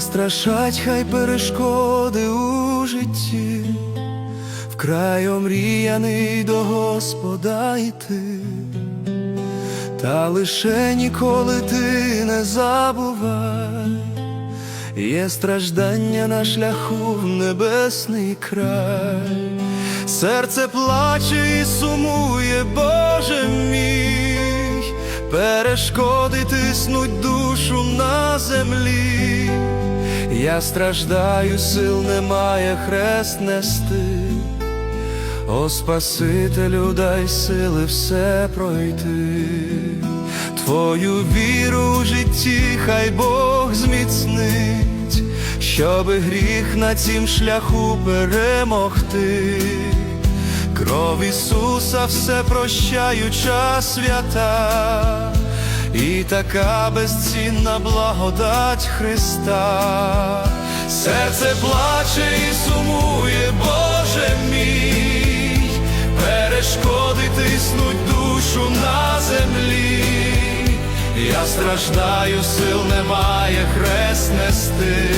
страшать хай перешкоди у житті, вкрай омріяний до Господа йти, та лише ніколи ти не забувай, є страждання на шляху в небесний край, серце плаче і сумує, Боже мій, перешкоди тиснуть душу на землі, я страждаю, сил немає хрест нести. О Спасителю, дай сили все пройти, Твою віру у житті хай Бог зміцнить, щоби гріх на цім шляху перемогти. Кров Ісуса все прощаюча свята, і така безцінна благодать Христа. Серце плаче і сумує, Боже мій, перешкоди тиснуть душу на землі. Я страждаю, сил немає хрест нести.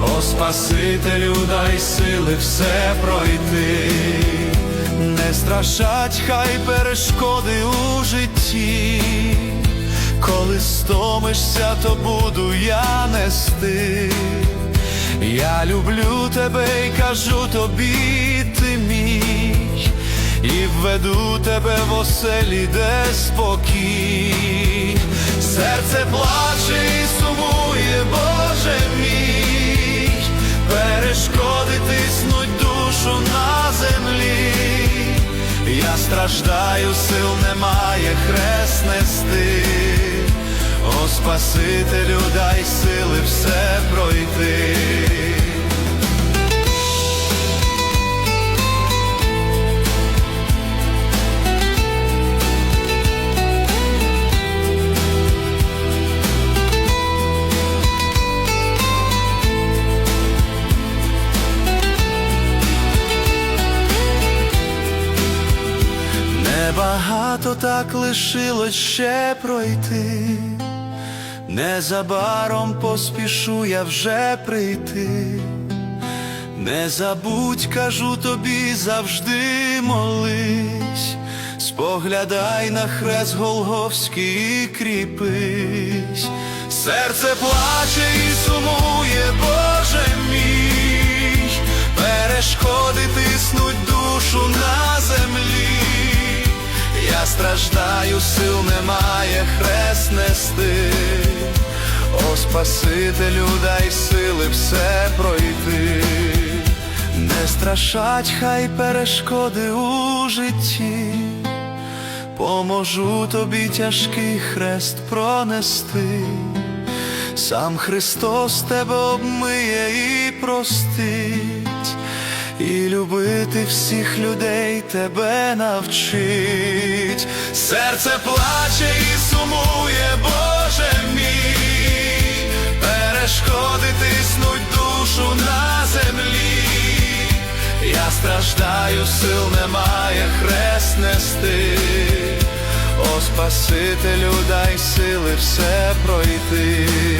О Спасителю, дай сили все пройти, не страшать хай перешкоди у житті, коли стомишся, то буду я нести. Я люблю тебе і кажу тобі, ти мій, і введу тебе в оселі, де спокій. Серце плаче і сумує, Боже мій, перешкоди тиснуть душу на землі. Страждаю, сил немає хрест нести. О Спасителю, дай сили все пройти. Небагато так лишилось ще пройти, незабаром поспішу я вже прийти. Не забудь, кажу тобі, завжди молись, споглядай на хрест Голговський і кріпись, серце плаче і сумує, Боже мій, перешкоди тиснуть душу на землі. Я страждаю, сил немає хрест нести. О Спасителю, дай сили все пройти, не страшать хай перешкоди у житті, поможу тобі тяжкий хрест пронести, сам Христос тебе обмиє і простить, і любити всіх людей тебе навчить, серце плаче і сумує, Боже мій, перешкоди тиснуть душу на землі. Я страждаю, сил немає хрест нести. О Спасителю, дай сили все пройти.